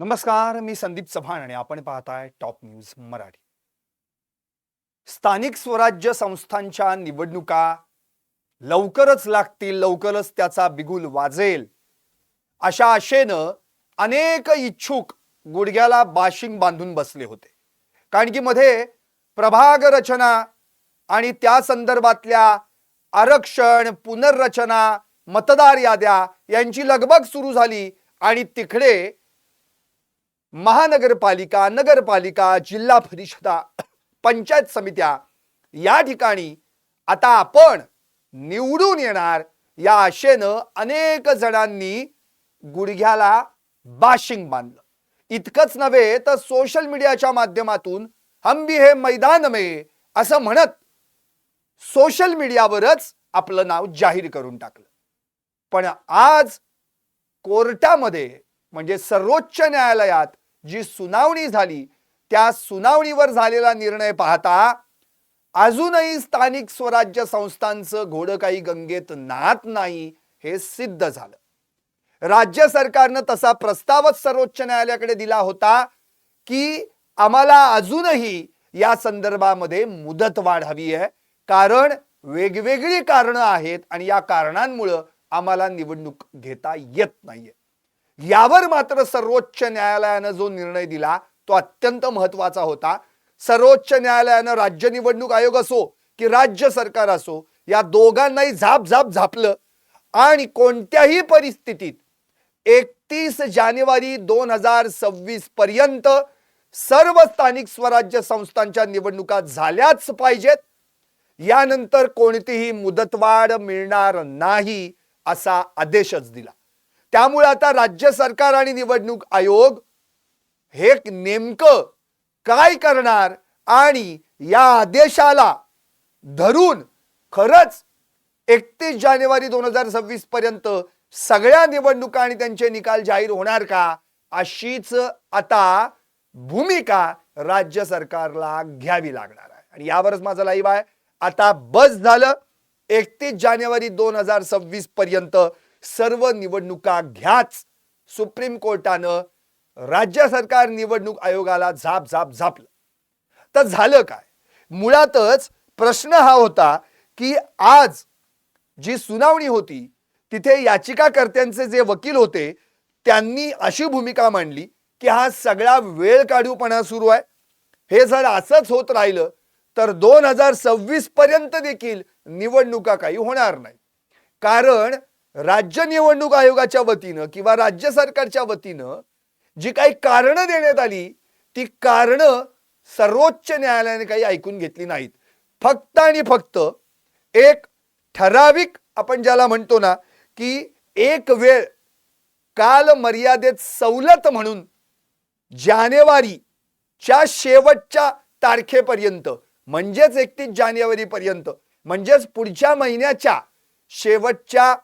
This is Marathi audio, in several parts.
नमस्कार मी संदीप चव्हाण आणि आपण पाहताय टॉप न्यूज मराठी. स्थानिक स्वराज्य संस्थांच्या निवडणुका लवकरच लागतील लवकरच त्याचा बिगुल वाजेल. अशा आशेनं अनेक इच्छुक गुडघ्याला बाशिंग बांधून बसले होते. कारण की मध्ये प्रभाग रचना आणि त्या संदर्भातल्या आरक्षण पुनर्रचना मतदार याद्या यांची लगबग सुरू झाली आणि तिकडे महानगरपालिका नगरपालिका जिल्हा परिषदा पंचायत समित्या या ठिकाणी आता आपण निवडून येणार. या आशेनं अनेक जणांनी गुडघ्याला बाशिंग बांधलं. इतकंच नव्हे तर सोशल मीडियाच्या माध्यमातून हंबी हे मैदान मे असं म्हणत सोशल मीडियावरच आपलं नाव जाहीर करून टाकलं. पण आज कोर्टामध्ये म्हणजे सर्वोच्च न्यायालयात जी सुनावणी झाली त्या सुनावणीवर झालेला निर्णय पाहता अजूनही स्थानिक स्वराज्य संस्थांचं घोडं काही गंगेत नाहत नाही हे सिद्ध झालं. राज्य सरकारनं तसा प्रस्तावच सर्वोच्च न्यायालयाकडे दिला होता की आम्हाला अजूनही या संदर्भामध्ये मुदत वाढ हवी आहे कारण वेगवेगळी कारणं आहेत आणि या कारणांमुळं आम्हाला निवडणूक घेता येत नाहीये. यावर मात्र सर्वोच्च न्यायालयानं जो निर्णय दिला तो अत्यंत महत्त्वाचा होता. सर्वोच्च न्यायालयानं राज्य निवडणूक आयोग असो की राज्य सरकार असो या दोघांनाही झाप झाप झापलं. आणि कोणत्याही परिस्थितीत एकतीस जानेवारी दोन हजार सव्वीस पर्यंत सर्व स्थानिक स्वराज्य संस्थांच्या निवडणुका झाल्याच पाहिजेत. यानंतर कोणतीही मुदतवाढ मिळणार नाही असा आदेशच दिला. त्यामुळे आता राज्य सरकार आणि निवडणूक आयोग हे नेमकं काय करणार आणि या आदेशाला धरून खरंच एकतीस जानेवारी दोन हजार सव्वीस पर्यंत सगळ्या निवडणुका आणि त्यांचे निकाल जाहीर होणार का अशीच आता भूमिका राज्य सरकारला घ्यावी लागणार आहे. आणि यावरच माझा लाईव्ह आहे. आता बस झालं. एकतीस जानेवारी दोन हजार सव्वीस पर्यंत सर्व निवडणुका घ्याच. सुप्रीम कोर्टानं राज्य सरकार निवडणूक आयोगाला झाप झाप झापलं. तर झालं काय? मुळातच प्रश्न हा होता की आज जी सुनावणी होती तिथे याचिकाकर्त्यांचे जे वकील होते त्यांनी अशी भूमिका मांडली की हा सगळा वेळ काढूपणा सुरू आहे. हे जर असंच होत राहिलं तर दोन हजार सव्वीस पर्यंत देखील निवडणुका काही होणार नाही कारण राज्य निवडणूक आयोगाच्या वतीनं किंवा राज्य सरकारच्या वतीनं जी काही कारणं देण्यात आली ती कारणं सर्वोच्च न्यायालयाने काही ऐकून घेतली नाहीत. फक्त आणि फक्त एक ठराविक आपण ज्याला म्हणतो ना की एक वेळ काल मर्यादेत सवलत म्हणून जानेवारीच्या शेवटच्या तारखेपर्यंत म्हणजेच एकतीस जानेवारीपर्यंत म्हणजेच पुढच्या महिन्याच्या शेवटच्या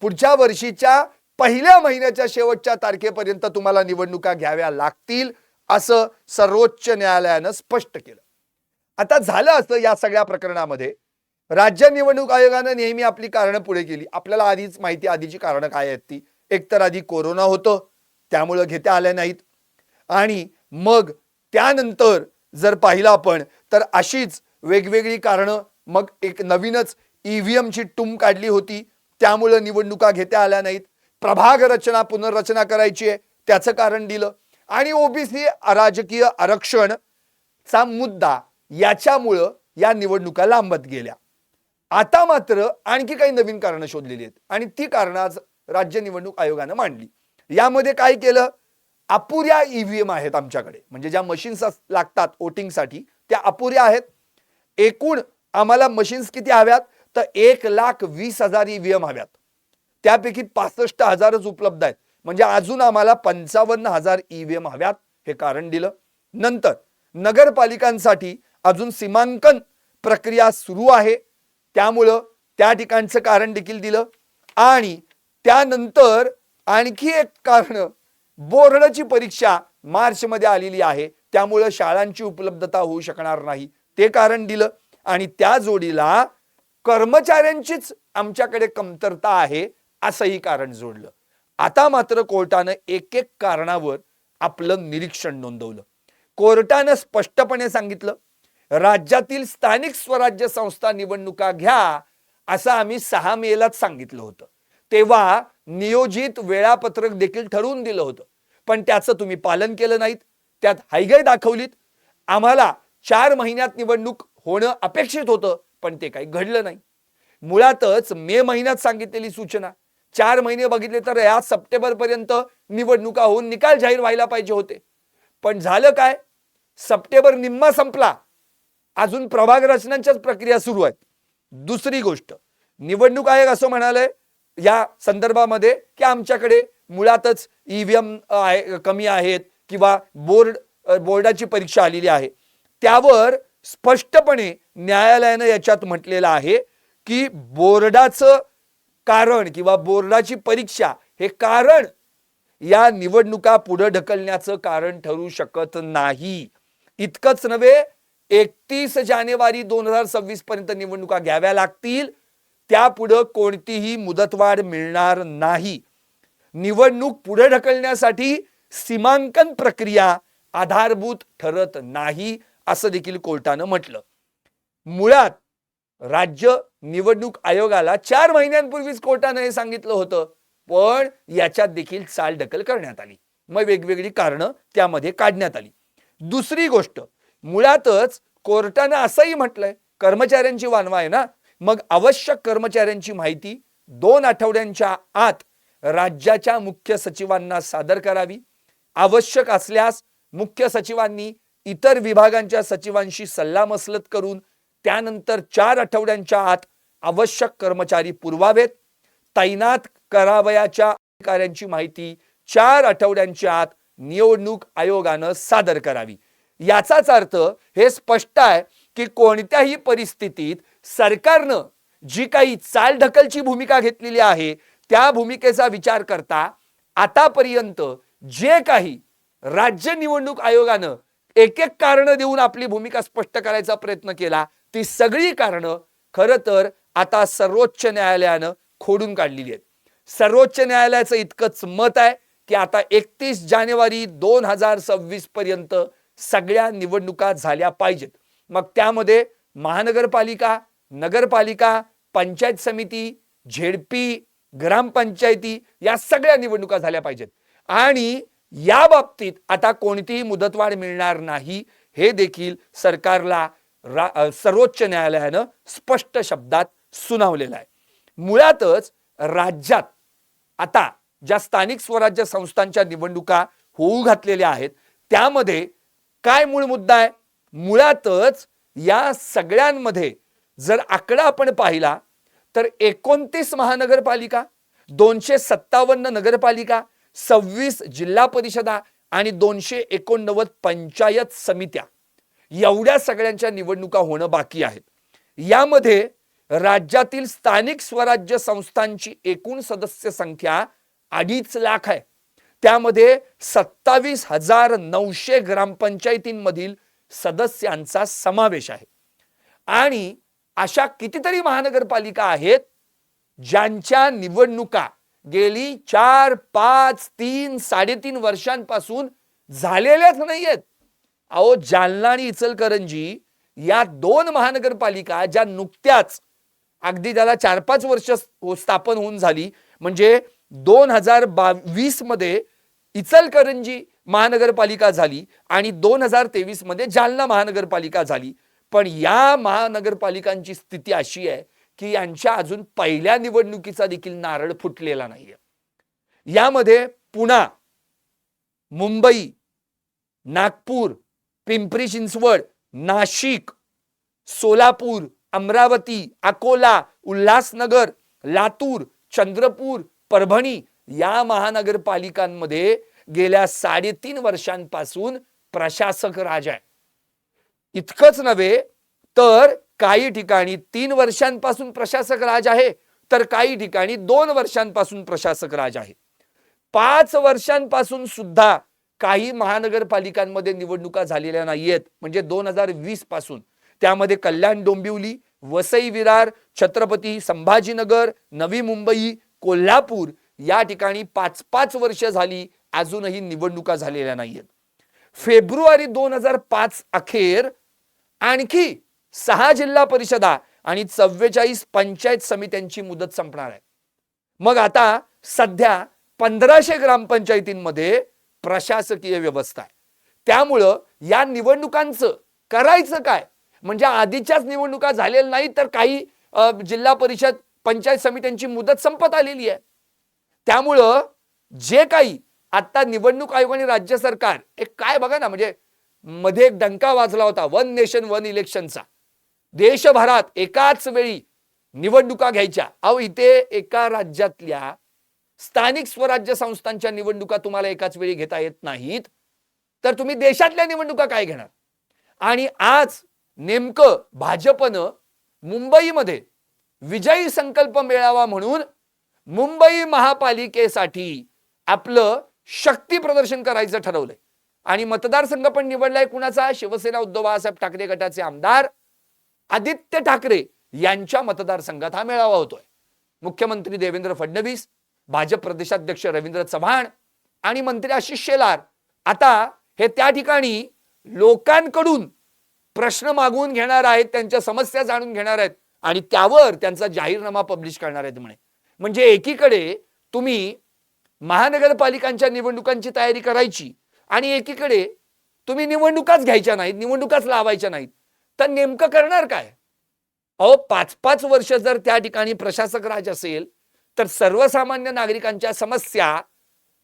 पुढच्या वर्षीच्या पहिल्या महिन्याच्या शेवटच्या तारखेपर्यंत तुम्हाला निवडणुका घ्याव्या लागतील असं सर्वोच्च न्यायालयानं स्पष्ट केलं. आता झालं असं या सगळ्या प्रकरणामध्ये. राज्य निवडणूक आयोगानं नेहमी आपली कारणं पुढे केली. आपल्याला आधीच माहिती आधीची कारणं काय आहेत ती? एकतर आधी कोरोना होतं त्यामुळं घेता आल्या नाहीत. आणि मग त्यानंतर जर पाहिलं आपण तर अशीच वेगवेगळी कारणं मग एक नवीनच ईव्हीएमची टूम काढली होती. त्यामुळं निवडणुका घेता आल्या नाहीत. प्रभाग रचना पुनर्रचना करायची आहे त्याचं कारण दिलं. आणि ओबीसी राजकीय आरक्षण चा मुद्दा याच्यामुळं या निवडणुका लांबत गेल्या. आता मात्र आणखी काही नवीन कारणं शोधलेली आहेत. आणि ती कारणं आज राज्य निवडणूक आयोगानं मांडली. यामध्ये काय केलं? अपुऱ्या ईव्हीएम आहेत आमच्याकडे. म्हणजे ज्या मशीन्स लागतात वोटिंगसाठी त्या अपुऱ्या आहेत. एकूण आम्हाला मशीन्स किती हव्यात? तर एक लाख वीस हजार ईव्हीएम हव्यात. त्यापैकी पासष्ट हजारच उपलब्ध आहेत. म्हणजे अजून आम्हाला पंचावन्न हजार ईव्हीएम हव्यात हे कारण दिलं. नंतर नगरपालिकांसाठी अजून सीमांकन प्रक्रिया सुरू आहे. त्यामुळं त्या ठिकाणचं कारण देखील दिलं. आणि त्यानंतर आणखी एक कारण बोर्डाची परीक्षा मार्चमध्ये आलेली आहे. त्यामुळं शाळांची उपलब्धता होऊ शकणार नाही. ते कारण दिलं. आणि त्या जोडीला कर्मचाऱ्यांचीच आमच्याकडे कमतरता आहे असंही कारण जोडलं. आता मात्र कोर्टानं एक एक कारणावर आपलं निरीक्षण नोंदवलं. कोर्टानं स्पष्टपणे सांगितलं राज्यातील स्थानिक स्वराज्य संस्था निवडणुका घ्या असं आम्ही सहा मेलाच सांगितलं होतं. तेव्हा नियोजित वेळापत्रक देखील ठरवून दिलं होतं. पण त्याचं तुम्ही पालन केलं नाहीत त्यात हायगाई दाखवलीत. आम्हाला चार महिन्यात निवडणूक होणं अपेक्षित होतं. पण ते काही घडलं नाही. मुळातच मे महिन्यात सांगितलेली सूचना चार महिने बघितले तर या सप्टेंबरपर्यंत निवडणुका होऊन निकाल जाहीर व्हायला पाहिजे होते. पण झालं काय? सप्टेंबर निम्मा संपला. अजून प्रभाग रचनांच्याच प्रक्रिया सुरू आहेत. दुसरी गोष्ट निवडणूक आयोग असं म्हणालंय या संदर्भामध्ये की आमच्याकडे मुळातच ईव्हीएम कमी आहेत किंवा बोर्ड बोर्डाची परीक्षा आलेली आहे. त्यावर स्पष्टपणे न्यायालयानं याच्यात म्हटलेलं आहे की बोर्डाचं कारण किंवा बोर्डाची परीक्षा हे कारण या निवडणुका पुढे ढकलण्याचं कारण ठरू शकत नाही. इतकंच नव्हे एकतीस जानेवारी दोन हजार सव्वीस पर्यंत निवडणुका घ्याव्या लागतील. त्यापुढं कोणतीही मुदतवाढ मिळणार नाही. निवडणूक पुढे ढकलण्यासाठी सीमांकन प्रक्रिया आधारभूत ठरत नाही. असं देखील कोर्टानं म्हटलं. मुळात राज्य निवडणूक आयोगाला चार महिन्यांपूर्वीच कोर्टानं हे सांगितलं होतं पण याच्यात देखील चालढकल करण्यात आली. मग वेगवेगळी कारणं त्यामध्ये काढण्यात आली. दुसरी गोष्ट मुळातच कोर्टानं असंही म्हटलंय कर्मचाऱ्यांची वानवा आहे ना? मग आवश्यक कर्मचाऱ्यांची माहिती दोन आठवड्यांच्या आत राज्याच्या मुख्य सचिवांना सादर करावी. आवश्यक असल्यास मुख्य सचिवांनी इतर विभागांच्या सचिवांशी सल्लामसलत करून त्यानंतर चार आठवड्यांच्या आत आवश्यक कर्मचारी पुरवावेत. तैनात करावयाच्या अधिकाऱ्यांची माहिती चार आठवड्यांच्या आत निवडणूक आयोगानं सादर करावी. याचाच अर्थ हे स्पष्ट आहे की कोणत्याही परिस्थितीत सरकारनं जी काही चालढकलची भूमिका घेतलेली आहे त्या भूमिकेचा विचार करता आतापर्यंत जे काही राज्य निवडणूक आयोगानं एक एक कारण देऊन आपली भूमिका स्पष्ट करायचा प्रयत्न केला ती सगळी कारणं खरं तर आता सर्वोच्च न्यायालयानं खोडून काढलेली आहेत. सर्वोच्च न्यायालयाचं इतकंच मत आहे की आता एकतीस जानेवारी दोन हजार सव्वीस पर्यंत सगळ्या निवडणुका झाल्या पाहिजेत. मग त्यामध्ये महानगरपालिका नगरपालिका पंचायत समिती झेडपी ग्रामपंचायती या सगळ्या निवडणुका झाल्या पाहिजेत. आणि या बाबतीत आता कोणतीही मुदतवाढ मिळणार नाही हे देखील सरकारला सर्वोच्च न्यायालयानं स्पष्ट शब्दात सुनावलेलं आहे. मुळातच राज्यात आता ज्या स्थानिक स्वराज्य संस्थांच्या निवडणुका होऊ घातलेल्या आहेत त्यामध्ये काय मूळ मुद्दा आहे? मुळातच या सगळ्यांमध्ये जर आकडा आपण पाहिला तर एकोणतीस महानगरपालिका दोनशे सत्तावन्न नगरपालिका सव्वीस जिल्हा परिषदा आणि दोनशे एकोणनव्वद पंचायत समित्या. एवढ्या सगळ्यांच्या निवडणुका होणं बाकी आहेत. यामध्ये राज्यातील स्थानिक स्वराज्य संस्थांची एकूण सदस्य संख्या अडीच लाख आहे. त्यामध्ये सत्तावीस हजार नऊशे ग्रामपंचायतींमधील सदस्यांचा समावेश आहे. आणि अशा कितीतरी महानगरपालिका आहेत ज्यांच्या निवडणुका गेली चार पाच तीन साडेतीन वर्षांपासून झालेल्याच नाही आहेत अहो जालना आणि इचलकरंजी या दोन महानगरपालिका ज्या नुकत्याच अगदी त्याला चार पाच वर्ष स्थापन होऊन झाली म्हणजे दोन हजार बावीसमध्ये इचलकरंजी महानगरपालिका झाली आणि दोन हजार तेवीसमध्ये जालना महानगरपालिका झाली. पण या महानगरपालिकांची स्थिती अशी आहे की यांच्या अजून पहिल्या निवडणुकीचा देखील नारळ फुटलेला नाहीये. यामध्ये पुणा मुंबई नागपूर पिंपरी चिंचवड नाशिक सोलापूर अमरावती अकोला उल्हासनगर लातूर चंद्रपूर परभणी या महानगरपालिकांमध्ये गेल्या साडेतीन वर्षांपासून प्रशासक राज आहे. इतकंच नव्हे तर काही ठिकाणी तीन वर्षांपासून प्रशासक राज आहे तर काही ठिकाणी दोन वर्षांपासून प्रशासक राज आहे. पाच वर्षांपासून सुद्धा काही महानगरपालिकांमध्ये निवडणुका झालेल्या नाहीयेत. म्हणजे दोन हजार वीसपासून. त्यामध्ये कल्याण डोंबिवली वसई विरार छत्रपती संभाजीनगर नवी मुंबई कोल्हापूर या ठिकाणी पाच पाच वर्ष झाली अजूनही निवडणुका झालेल्या नाहीयेत. फेब्रुवारी दोन हजार पाच अखेर आणखी सहा जिल्हा परिषदा आणि चव्वेचाळीस पंचायत समित्यांची मुदत संपणार आहे. मग आता सध्या पंधराशे ग्रामपंचायतींमध्ये प्रशासकीय व्यवस्था आहे. त्यामुळं या निवडणुकांचं करायचं काय? म्हणजे आधीच्याच निवडणुका झालेल्या नाही तर काही जिल्हा परिषद पंचायत समित्यांची मुदत संपत आलेली आहे. त्यामुळं जे काही आता निवडणूक आयोग आणि राज्य सरकार एक काय बघा ना म्हणजे मध्ये एक डंका वाजला होता वन नेशन वन इलेक्शनचा देशभरात एकाच वेळी निवडणुका घ्यायच्या. अहो इथे एका राज्यातल्या स्थानिक स्वराज्य संस्थांच्या निवडणुका तुम्हाला एकाच वेळी घेता येत नाहीत. तर तुम्ही देशातल्या निवडणुका काय घेणार? आणि आज नेमकं भाजपनं मुंबईमध्ये विजयी संकल्प मेळावा म्हणून मुंबई महापालिकेसाठी आपलं शक्ती प्रदर्शन करायचं ठरवलंय. आणि मतदारसंघ पण निवडलाय कुणाचा? शिवसेना उद्धव बाळासाहेब ठाकरे गटाचे आमदार आदित्य ठाकरे यांच्या मतदारसंघात हा मेळावा होतोय. मुख्यमंत्री देवेंद्र फडणवीस भाजप प्रदेशाध्यक्ष रवींद्र चव्हाण आणि मंत्री आशिष शेलार. आता हे त्या ठिकाणी लोकांकडून प्रश्न मागवून घेणार आहेत त्यांच्या समस्या जाणून घेणार आहेत आणि त्यावर त्यांचा जाहीरनामा पब्लिश करणार आहेत म्हणे. म्हणजे एकीकडे तुम्ही महानगरपालिकांच्या निवडणुकांची तयारी करायची आणि एकीकडे तुम्ही निवडणुकाच घ्यायच्या नाहीत निवडणुकाच लावायच्या नाहीत. तर नेमकं करणार काय? अहो पाच पाच वर्ष जर त्या ठिकाणी प्रशासक राज असेल तर सर्वसामान्य नागरिकांच्या समस्या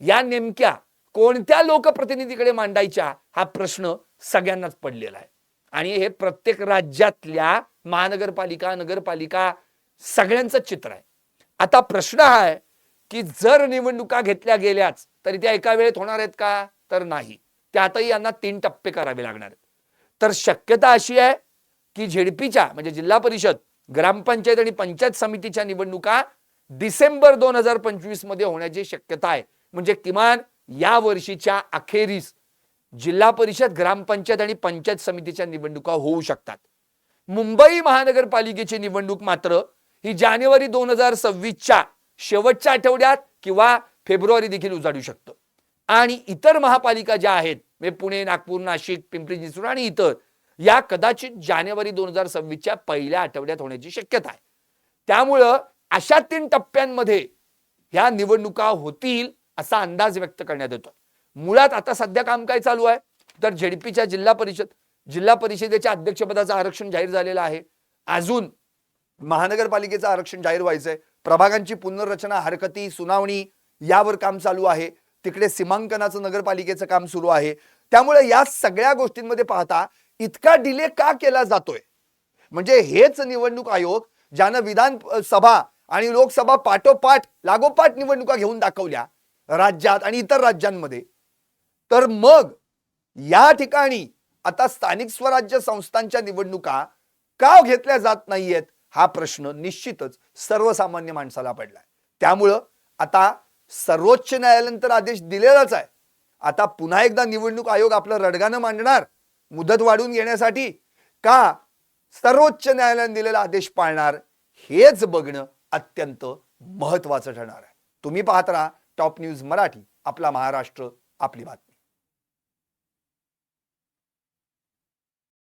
या नेमक्या कोणत्या लोकप्रतिनिधीकडे मांडायच्या हा प्रश्न सगळ्यांनाच पडलेला आहे. आणि हे प्रत्येक राज्यातल्या महानगरपालिका नगरपालिका सगळ्यांचं चित्र आहे. आता प्रश्न हा आहे की जर निवडणुका घेतल्या गेल्याच तरी त्या एका वेळेत होणार आहेत का? तर नाही. त्यातही यांना तीन टप्पे करावे लागणार आहेत. तर शक्यता अशी आहे की झेडपीच्या म्हणजे जिल्हा परिषद ग्रामपंचायत आणि पंचायत समितीच्या निवडणुका डिसेंबर दोन हजार पंचवीसमध्ये होण्याची शक्यता आहे. म्हणजे किमान या वर्षीच्या अखेरीस जिल्हा परिषद ग्रामपंचायत आणि पंचायत समितीच्या निवडणुका होऊ शकतात. मुंबई महानगरपालिकेची निवडणूक मात्र ही जानेवारी दोन हजार सव्वीसच्या शेवटच्या आठवड्यात किंवा फेब्रुवारी देखील उजाडू शकतं. आणि इतर महापालिका ज्या आहेत म्हणजे पुणे नागपूर नाशिक पिंपरी चिंचवड आणि इतर या कदाचित जानेवारी दोन हजार सव्वीसच्या पहिल्या आठवड्यात होण्याची शक्यता आहे. त्यामुळं अशा तीन टप्प्यांमध्ये ह्या निवडणुका होतील असा अंदाज व्यक्त करण्यात येतो मुळात आता सध्या काम काय चालू आहे? तर झेडपीच्या जिल्हा परिषद जिल्हा परिषदेच्या अध्यक्षपदाचं आरक्षण जाहीर झालेलं आहे. अजून महानगरपालिकेचं आरक्षण जाहीर व्हायचंय. प्रभागांची पुनर्रचना हरकती सुनावणी यावर काम चालू आहे. तिकडे सीमांकनाचं नगरपालिकेचं काम सुरू आहे. त्यामुळे या सगळ्या गोष्टींमध्ये पाहता इतका डिले का केला जातोय? म्हणजे हेच निवडणूक आयोग ज्यानं विधान सभा आणि लोकसभा पाठोपाठ लागोपाठ निवडणुका घेऊन दाखवल्या राज्यात आणि इतर राज्यांमध्ये. तर मग या ठिकाणी आता स्थानिक स्वराज्य संस्थांच्या निवडणुका का घेतल्या जात नाहीयेत हा प्रश्न निश्चितच सर्वसामान्य माणसाला पडलाय. त्यामुळं आता सर्वोच्च न्यायालयानं तर आदेश दिलेलाच आहे. आता पुन्हा एकदा निवडणूक आयोग आपलं रडगानं मांडणार. मुदत वाढून घेण्यासाठी का सर्वोच्च न्यायालयाने दिलेला आदेश पाळणार हेच बघणं अत्यंत महत्वाचं ठरणार आहे. तुम्ही पाहत राहा टॉप न्यूज मराठी आपला महाराष्ट्र आपली बातमी.